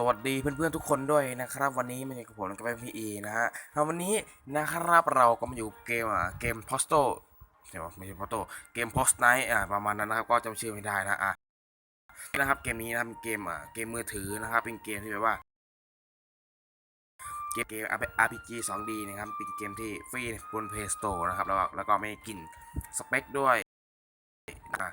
สวัสดีเพื่อนๆทุกคนด้วยนะครับ วันนี้มาอยู่กับผมกับพีเอนะฮะแล้ววันนี้นะครับเราก็มาอยู่เกมอะเกมโพสโตใช่ปะไม่ใช่โพสโตเกมโพสไนท์อะประมาณนั้นนะครับ ก็จำชื่อไม่ได้นะอะนะครับเกมนี้นะเป็นเกมอะเกมมือถือนะครับ เป็นเกมที่แบบว่า เกมเกม RPG 2D นะครับเป็นเกมที่ฟรีบน Play Store นะครับแล้วก็แล้วก็ไม่กินสเปคด้วยนะ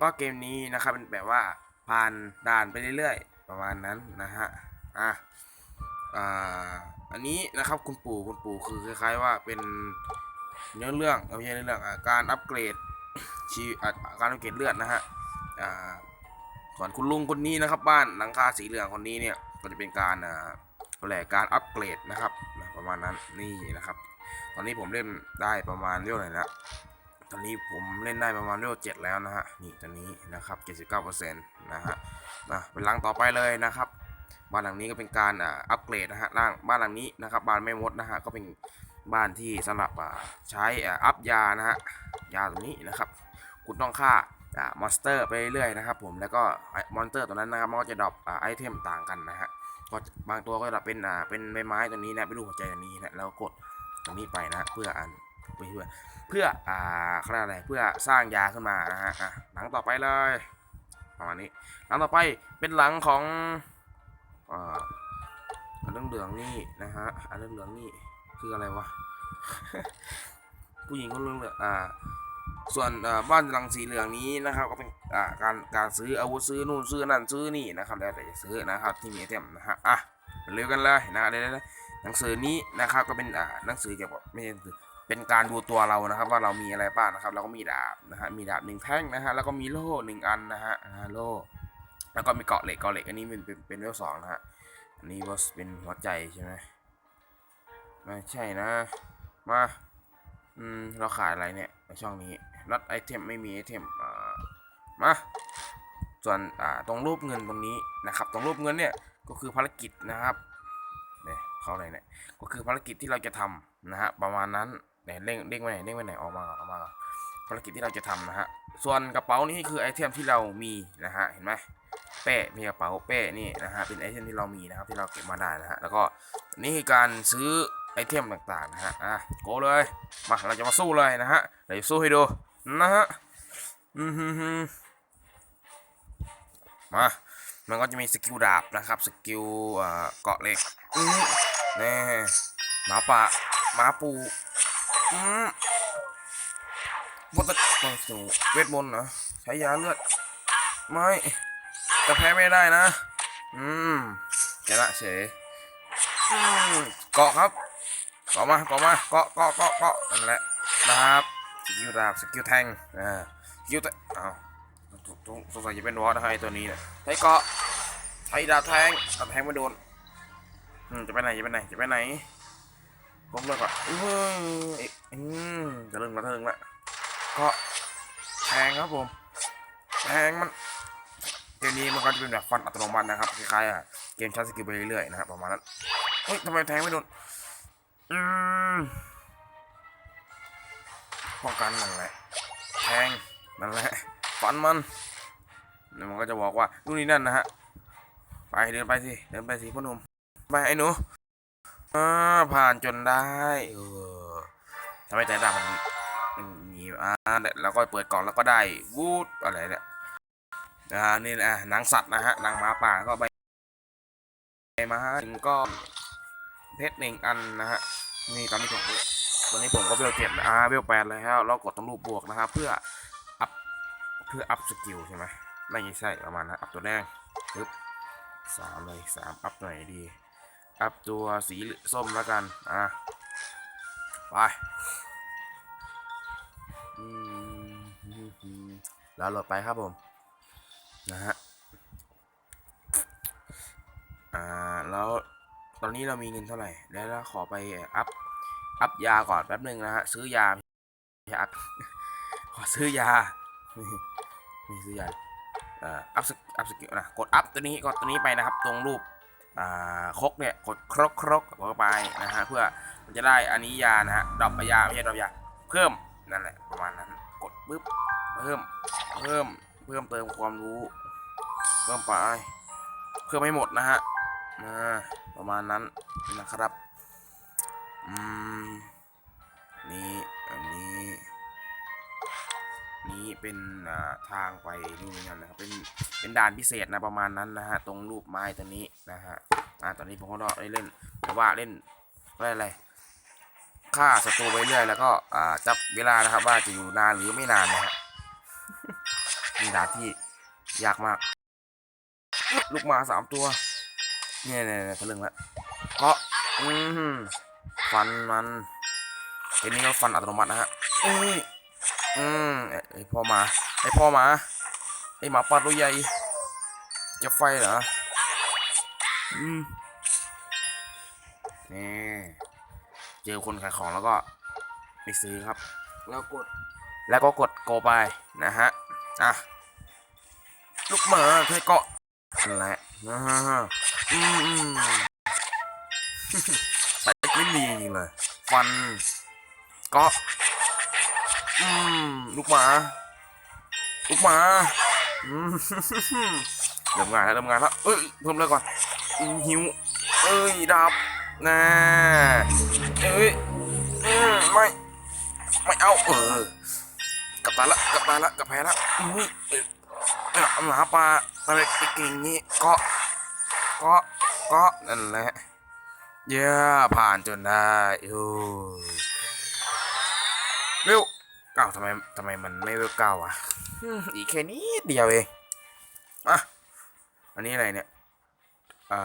ก็เกมนี้นะครับเป็นแบบว่าผ่านด่านไปเรื่อยๆ ประมาณนั้นนะฮะอะอ่าอันนี้นะครับคุณปู่คุณปู่คือคล้ายๆว่าเป็นเนื้อเรื่องเอาไม่ใช่เนื้อเรื่องอการอัปเกรดชีการอัปเกรดเลือดนะฮะอ่าส่วนคุณลุงคนนี้นะครับ บ้านหลังคาสีเหลืองคนนี้เนี่ยก็จะเป็นการอ่าแหละการอัปเกรดนะครับประมาณนั้นนี่นะครับ ตอนนี้ผมเล่นได้ประมาณเท่าไหร่ละ ตอนนี้ผมเล่นได้ประมาณเท่าเจ็ดแล้วนะฮะ นี่ตอนนี้นะครับ79%นต์นะฮะนะเป็นหลังต่อไปเลยนะครับ บ้านหลังนี้ก็เป็นการอ่าอัปเกรดนะฮะร่างบ้านหลังนี้นะครับบ้านแม่มดนะฮะก็เป็นบ้านที่สำหรับอ่าใช้อ่าอัพยานะฮะยาตรงนี้นะครับคุณต้องฆ่าอ่ามอนสเตอร์ไปเรื่อยๆนะครับผมแล้วก็มอนสเตอร์ตัวนั้นนะครับมันก็จะดรอปอ่าไอเทมต่างกันนะฮะก็บางตัวก็จะเป็นอ่าเป็นใบไม้ตัวนี้นะเป็นรูปหัวใจตัวนี้นะแล้วกดตรงนี้ไปนะเพื่ออัน เพื่อเพื่ออ่าเขาเรียกอะไรเพื่อสร้างยาขึ้นมานะฮะอะหลังต่อไปเลยประมาณนี้หลังต่อไปเป็นหลังของอ่าอันเรื่องเหลืองๆนี่นะฮะอันเรื่องเหลืองๆนี่คืออะไรวะผู้หญิงคนเรื่องเหลืองอ่าส่วนเอ่อบ้านหลังสีเหลืองนี้นะครับก็เป็นอ่าการการซื้ออาวุธซื้อนู่นซื้อนั่นซื้อนี่นะครับแล้วแต่จะซื้อนะครับที่มีไอเทมนะฮะอะเร็วกันเลยนะเดี๋ยวหนังสือนี้นะครับก็เป็นอ่าหนังสือเกี่ยวกับไม่ใช่หนังสือ เป็นการดูตัวเรานะครับว่าเรามีอะไรบ้างนะครับ เราก็มีดาบนะฮะมีดาบหนึ่งแท่งนะฮะแล้วก็มีโล่หนึ่งอันนะฮะโล่แล้วก็มีเกาะเหล็กเกาะเหล็กอันนี้เป็นเป็นเป็นเวลสองนะฮะอันนี้ว่าเป็นหัวใจใช่ไหมไม่ใช่นะมาอืมเราขายอะไรเนี่ยในช่องนี้รัดไอเทมไม่มีไอเทมอ่ามาส่วนอ่าตรงรูปเงินตรงนี้นะครับตรงรูปเงินเนี่ยก็คือภารกิจนะครับเนี่ยเข้าไหนเนี่ยก็คือภารกิจที่เราจะทำนะฮะประมาณนั้น เนี่ยเร่งเร่งไปไหนเร่งไปไหนออกมาออกมาภารกิจที่เราจะทำนะฮะส่วนกระเป๋านี่คือไอเทมที่เรามีนะฮะเห็นไหมเป้มีกระเป๋าเป้นี่นะฮะเป็นไอเทมที่เรามีนะครับที่เราเก็บมาได้นะฮะแล้วก็นี่คือการซื้อไอเทมต่างๆนะฮะอะโกเลยมาเราจะมาสู้เลยนะฮะเดี๋ยวสู้ให้ดูนะฮะอืมฮึฮึมามันก็จะมีสกิลดาบนะครับสกิลเกาะเหล็กนี่หมาป่าหมาปู วัตถุสู่เวทมนต์เหรอใช้ยาเลือด ไม่แต่แพ้ไม่ได้นะ อืมชนะเฉยเกาะครับเกาะมาเกาะมาเกาะเกาะเกาะเกาะนั่นแหละนะครับสกิลดาบสกิลแทงอ่าสกิลแทงอ้าวสงสัยจะเป็นวอสนะครับไอตัวนี้เนี่ยใช้เกาะใช้ดาบแทงดาบแทงไม่โดนอืมจะไปไหนจะไปไหนจะไปไหน ผมเลิกก่อนอืมเอ๊ะอืมจะเริ่มกระเทิงละกาะแทงครับผมแทงมันเกมนี้มันก็จะเป็นแบบฟันอัตโนมัตินะครับคล้ายๆอะเกมใช้สกิลไปเรื่อยๆนะครับประมาณนั้นเฮ้ยทำไมแทงไม่โดนอืมป้องกันนั่นแหละแทงนั่นแหละฟันมันแล้วมันก็จะบอกว่านู่นนี่นั่นนะฮะไปเดินไปสิเดินไปสิพ่อหนุ่มไปไอ้หนู อ่าผ่านจนได้ เออทำไมแต่ดาบมันมันมีอ่าแล้วก็เปิดกล่องแล้วก็ได้วูดอะไรเนี่ยอ่านี่นะหนังสัตว์นะฮะหนังหมาป่าก็ใบมาถึงก็เพชรหนึ่งอันนะฮะนี่ตอนนี้ผมตอนนี้ผมก็เวลเจ็ดอ่าเวลแปดแล้วเรากดตรงรูปบวกนะครับเพื่ออัพเพื่ออัพสกิลใช่ไหมไม่ใช่ประมาณนะอัพตัวแดงปึ๊บสามเลยสามอัพหน่อยดี อัพตัวสีส้มแล้วกัน อะ ไปอืมแล้วโหลดไปครับผม นะฮะ อ่า แล้วตอนนี้เรามีเงินเท่าไหร่ แล้วเราขอไปอัพ อัพยาก่อนแป๊บหนึ่งนะฮะ ซื้อยาอัพ ขอซื้อยา นี่ซื้อยา อ่ออัพสกอัพสกิลนะ กดอัพตัวนี้ กดตัวนี้ไปนะครับ ตรงรูป ครกเนี่ยกดครกครกเข้าไปนะฮะเพื่อมันจะได้อันนี้ยานะฮะดอปยาไม่ใช่ดอปยาเพิ่มนั่นแหละประมาณนั้นกดปึ๊บเพิ่มเพิ่มเพิ่มเติมความรู้เพิ่มไปเพิ่มให้หมดนะฮะนะประมาณนั้นนะครับอืมนี่ นี้เป็นทางไปนี่นนนะครับเป็นเป็นด่านพิเศษนะประมาณนั้นนะฮะตรงรูปไม้ตัวนี้นะฮะอ่าตอนนี้ผมก็ได้เล่นแต่ว่าเล่นอะไรอะไรฆ่าศัตรูไปเรื่อยแล้วก็อ่าจับเวลานะครับ ว่าจะอยู่นานหรือไม่นานนะฮะเป็นด่านที่ยากมาก ลูกมาสามตัวเนี่ยเนี่ยเนี่ยทะลึงละเกาะอืมฟันมันเกมนี้ก็ฟันอัตโนมัตินะฮะอ อืมไอ้ไอพ่อมา ไอพ่อมา ไอหมาป่าตัวใหญ่จะไฟเหรอ อืมนี่เจอคนขายของแล้วก็ไปซื้อครับ แล้วกด แล้วก็กดโกไปนะฮะ อะ ลูกหมาใช้เกาะแหละอ่าอืมอืมใส่ไม่ดีเลย ฟันก็ อืมลูกหมา ลูกหมาอืมเริ่มงานแล้วเริ่มงานแล้วเอ้ยเพิ่มเลยก่อนอหิวเอ้ยดับน่าเอ้ยอืมไม่ไม่เอาเออกลับตาละกลับตาละกลับแพ้ละอุ้ยเออหมาป่าอะไรเก่งๆงี้เกาะเกาะเกาะนั่นแหละเย้ผ่านจนได้โอ้ยเร็ว ก้าวทำไมทำไมมันไม่เร็วก้าวอะอืมอีกแค่นี้เดียวเองอะอันนี้อะไรเนี่ยเอ่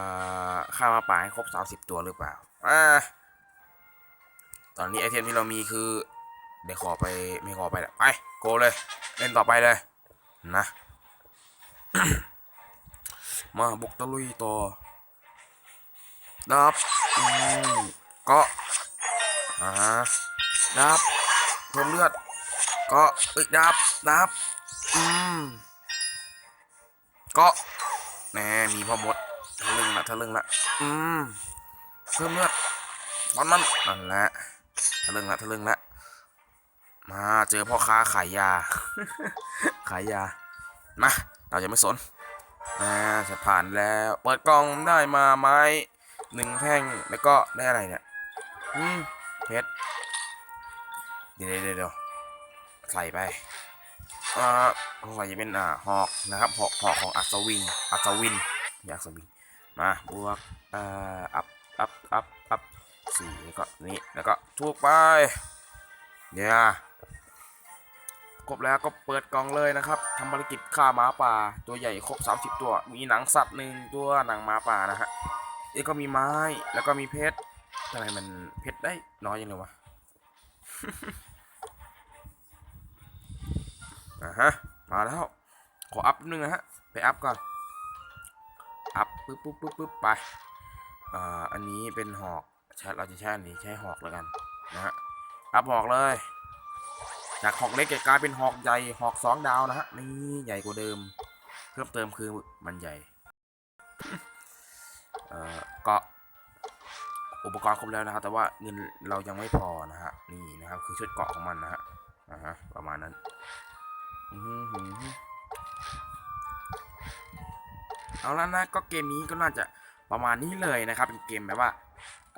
อข้ามาป่าให้ครบสามสิบตัวหรือเปล่าอ่าตอนนี้ไอเทมที่เรามีคือ เดี๋ยวขอไปไม่ขอไปแล้วไปโกเลยเล่นต่อไปเลยนะมาบุกตะลุยต่อดับอืมก็อ่าดับเพิ่มเลือด ก็เอ้ยดับดับอืมก็แหมมีพ่อมดทะลึ่งละทะลึ่งละอืมเพิ่มเลือดตอนมันนั่นแหละทะลึ่งละทะลึ่งละมาเจอพ่อค้าขายยา ขายยา มา เราจะไม่สนอ่าจะผ่านแล้ว เปิดกล่องได้มาไม้หนึ่งแท่งแล้วก็ได้อะไรเนี่ย อืมเพชรเดี๋ยวเดี๋ยวเดี๋ยว ใส่ไปอ่าใส่จะเป็นอ่าหอกนะครับหอกหอกของอัศวินอัศวินไม่อัศวินมาบวกอ่าอัพอัพอัพอัพสี่แล้วก็นี่แล้วก็ทุกไปเดี๋ยครบแล้วก็เปิดกล่องเลยนะครับทำภารกิจฆ่าหมาป่า ตัวใหญ่ครบ 30 ตัว มีหนังสัตว์หนึ่งตัวหนังหมาป่านะฮะเอ้ก็มีไม้แล้วก็มีเพชรทำไมมันเพชรได้น้อยยังเลยวะ อะ ฮะ มาแล้ว ขออัพนึงนะฮะ ไปอัพก่อน อัพปึ๊บปึ๊บปึ๊บปึ๊บไป อ่า อันนี้เป็นหอกใช้เราจะใช้อันนี้ใช้หอกแล้วกันนะฮะ อัพหอกเลย จากหอกเล็กกลายเป็นหอกใหญ่ หอกสองดาวนะฮะ นี่ใหญ่กว่าเดิม เพิ่มเติมคือมันใหญ่ เอ่อก็อุปกรณ์ครบแล้วนะครับ แต่ว่าเงินเรายังไม่พอนะฮะ นี่นะครับ คือชุดเกาะของมันนะฮะ อ่าฮะ ประมาณนั้น เอาแล้วนะก็เกมนี้ก็น่าจะประมาณนี้เลยนะครับ เป็นเกมแบบว่า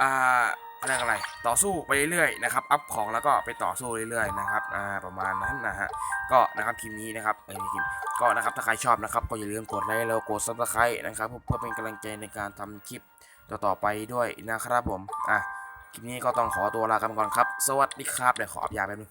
อ่าเรียกอะไรต่อสู้ไปเรื่อยๆนะครับอัพของแล้วก็ไปต่อสู้เรื่อยๆนะครับอ่าประมาณนั้นนะฮะก็นะครับคลิปนี้นะครับเอ้ยไม่คลิปก็นะครับถ้าใครชอบนะครับก็อย่าลืมกดไลค์แล้วกดซับสไครต์นะครับเพื่อเป็นกำลังใจในการทำคลิปต่อๆไปด้วยนะครับผมอะคลิปนี้ก็ต้องขอตัวลากันก่อนครับ สวัสดีครับเดี๋ยวขออับยาแป๊บนึง